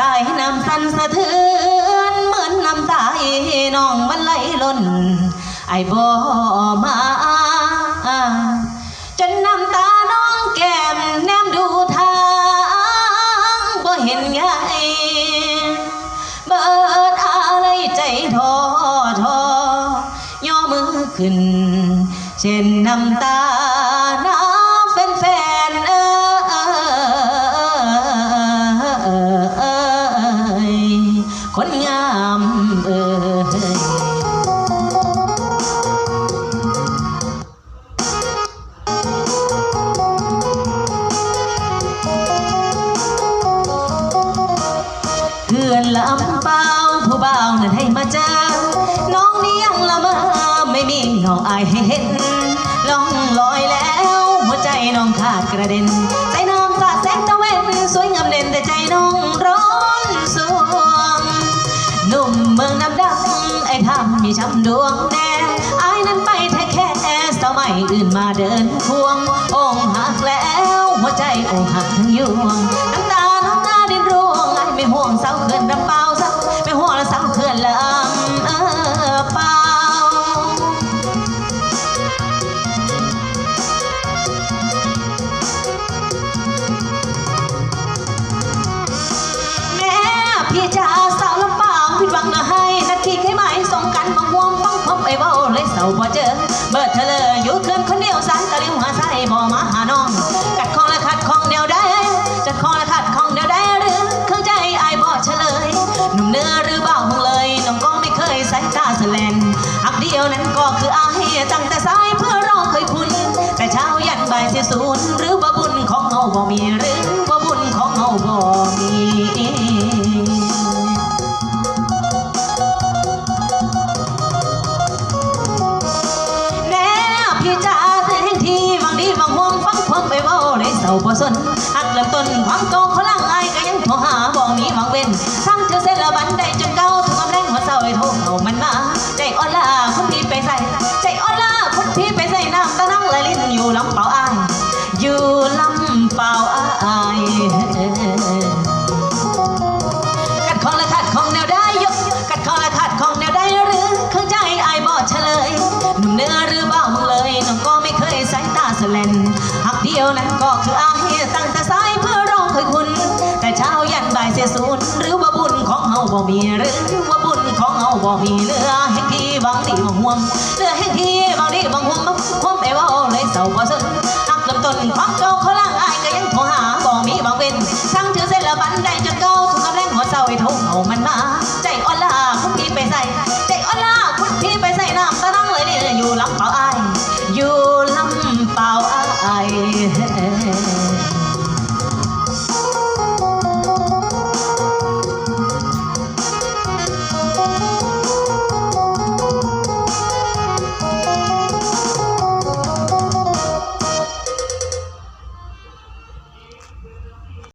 สาน้ำสั่นสะเทือนเหมือนน้ำตายน้องมันไหลล้น ไอ้บ่มา จนน้ำตาน้องแก้มแนมดูทางบ่เห็นไงเบิดอะไรใจท้อท้อย่อมือขึ้น เช่นน้ำตาน้ คนงามเอ้ยเพื่อนลำเปล่าผู้เบานั้นให้มาเจอน้องนี้ยังละเมอไม่มีเงาอายให้เห็นล่องลอยแล้ว หัวใจน้องขาดกระเด็นใจน้องสาดแสงตะเวนสวยงามเด่นแต่ใจน้องร้อน ตื่นมาเดินควงองหักแล้ว หัวใจองหักทั้งยวงน้ำตาน้ำตาดินร่วงไอ้ไม่ห่วงเศร้าเขื่อนลำเปล่าเศร้าไม่ห่วงแล้วเศร้าเขื่อนลำเออเปล่าแม่พี่จ๋าสาวลำปาผิดหวังนะให้นาทีแค่ไหมส่งกันบางวงฟังพบไอ้เบาเลยเศร้าพอเจอ บ่มาหาน้อง กัดข้องและขัดข้องเดียวได้จัดคองและขัดข้องเดียวได้หรือเครื่องใจไอ้บ่เฉลย หนุ่มเนื้อหรือเบามึงเลยน้องก็ไม่เคยใส่ตาแลนอักเดียวนั้นก็คืออายตั้งแต่สายเพื่อรอเคยคุณ แต่เช้ายันบ่ายเสียศูนย์หรือว่าบุญของเฮาบ่มีหรือาเลยเศร้าบ่สนหักเริ่มต้นความโก่าเขาล่างอายก็ยังโทรหาบอกมีหวังเว้นทั้งเธอเส้นละบันได้จนเก่าถึงกความแรงหัวเศร้าไอ้โทรเอามันมาใจอ่อนล้าคนที่ไปใส่ใจอ่อนล้าคนที่ไปใส่น้ำตะนั่งไหลลิ้นอยู่ลำเปล่าอายอยู่ลำเปล่าอาย ของเฮาบ่มีหรือว่าบุญของเฮาบ่มีเหลือแห่งที่บางที่บางห่วงเหลือแห่งที่บางที่บางห่วงความเอ้เว่าเลยเศร้าบ่สนหักลำต้นของเก่าเขาล่าง